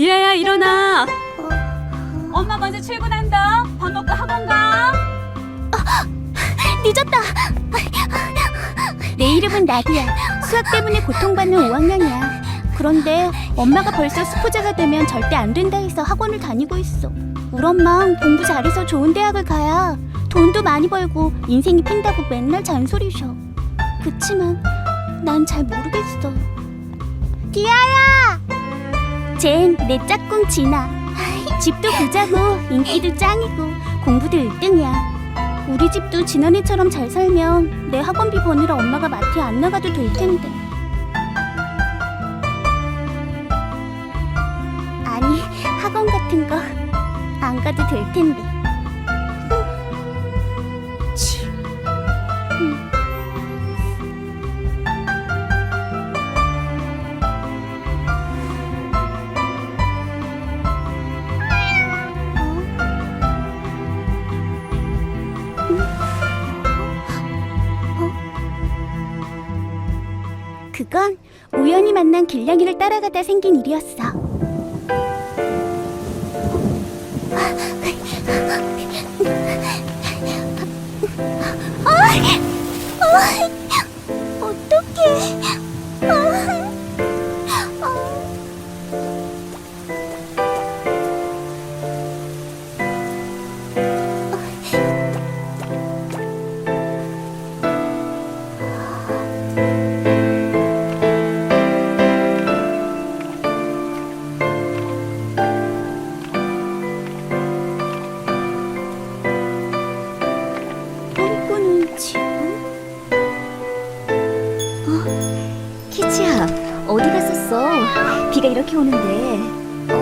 디아야 일어나. 엄마 먼저 출근한다. 밥 먹고 학원 가. 늦었다. 내 이름은 나디야. 수학 때문에 고통받는 5학년이야. 그런데 엄마가 벌써 스포자가 되면 절대 안 된다 해서 학원을 다니고 있어. 우리 엄마 공부 잘해서 좋은 대학을 가야 돈도 많이 벌고 인생이 핀다고 맨날 잔소리셔. 그치만 난 잘 모르겠어. 디아야! 쟨 내 짝꿍 진아. 집도 부자고 인기도 짱이고 공부도 1등이야. 우리 집도 지난해처럼 잘 살면 내 학원비 버느라 엄마가 마트에 안 나가도 될 텐데. 아니, 학원 같은 거 안 가도 될 텐데. 그건 우연히 만난 길냥이를 따라가다 생긴 일이었어. 어떡 비가 이렇게 오는데. 어,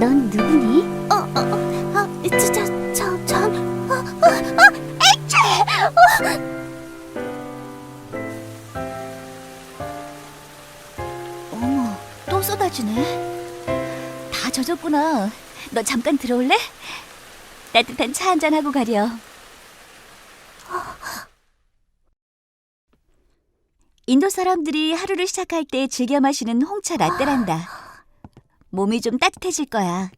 넌 누구니? 어, 어, 어, 어, 저, 저, 저, 전, 어, 어, 어, 액체! 어머, 또 쏟아지네. 다 젖었구나. 너 잠깐 들어올래? 따뜻한 차 한잔 하고 가려. 인도 사람들이 하루를 시작할 때 즐겨 마시는 홍차 라떼란다. 몸이 좀 따뜻해질 거야.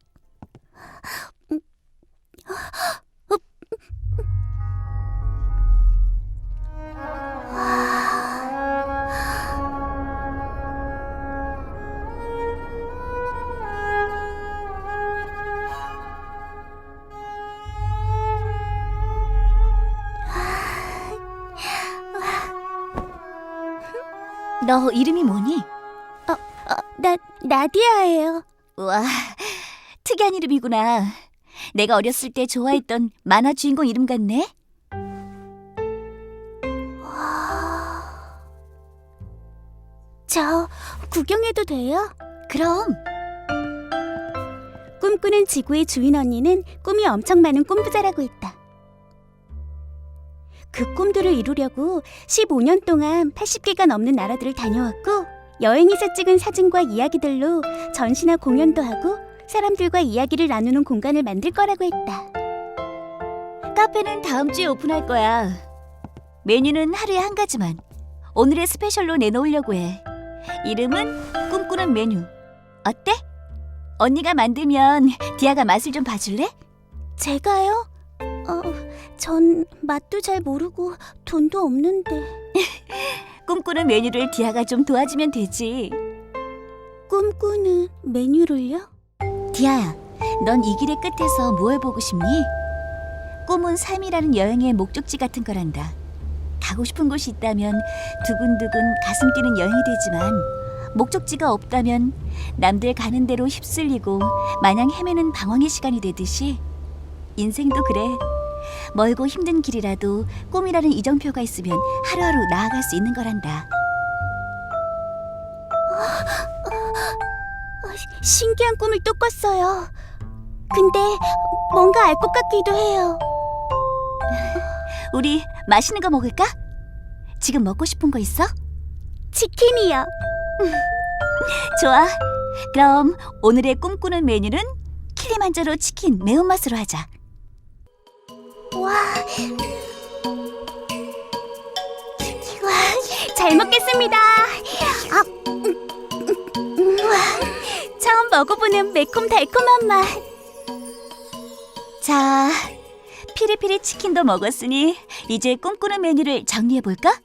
너 이름이 뭐니? 어, 나, 나디아예요. 우와, 특이한 이름이구나. 내가 어렸을 때 좋아했던 만화 주인공 이름 같네? 저, 구경해도 돼요? 그럼. 꿈꾸는 지구의 주인 언니는 꿈이 엄청 많은 꿈부자라고 했다. 그 꿈들을 이루려고 15년 동안 80개가 넘는 나라들을 다녀왔고 여행에서 찍은 사진과 이야기들로 전시나 공연도 하고 사람들과 이야기를 나누는 공간을 만들 거라고 했다. 카페는 다음 주에 오픈할 거야. 메뉴는 하루에 한 가지만. 오늘의 스페셜로 내놓으려고 해. 이름은 꿈꾸는 메뉴. 어때? 언니가 만들면 디아가 맛을 좀 봐줄래? 제가요? 어, 전 맛도 잘 모르고 돈도 없는데 꿈꾸는 메뉴를 디아가 좀 도와주면 되지. 꿈꾸는 메뉴를요? 디아야, 넌 이 길의 끝에서 무엇을 보고 싶니? 꿈은 삶이라는 여행의 목적지 같은 거란다. 가고 싶은 곳이 있다면 두근두근 가슴 뛰는 여행이 되지만 목적지가 없다면 남들 가는 대로 휩쓸리고 마냥 헤매는 방황의 시간이 되듯이 인생도 그래. 멀고 힘든 길이라도 꿈이라는 이정표가 있으면 하루하루 나아갈 수 있는 거란다. 신기한 꿈을 또 꿨어요. 근데 뭔가 알 것 같기도 해요. 우리 맛있는 거 먹을까? 지금 먹고 싶은 거 있어? 치킨이요. 좋아. 그럼 오늘의 꿈꾸는 메뉴는 킬리만자로 치킨 매운맛으로 하자. 와. 와, 잘 먹겠습니다. 아, 음, 음, 와, 처음 먹어보는 매콤달콤한 맛. 자, 피리피리 치킨도 먹었으니 이제 꿈꾸는 메뉴를 정리해 볼까?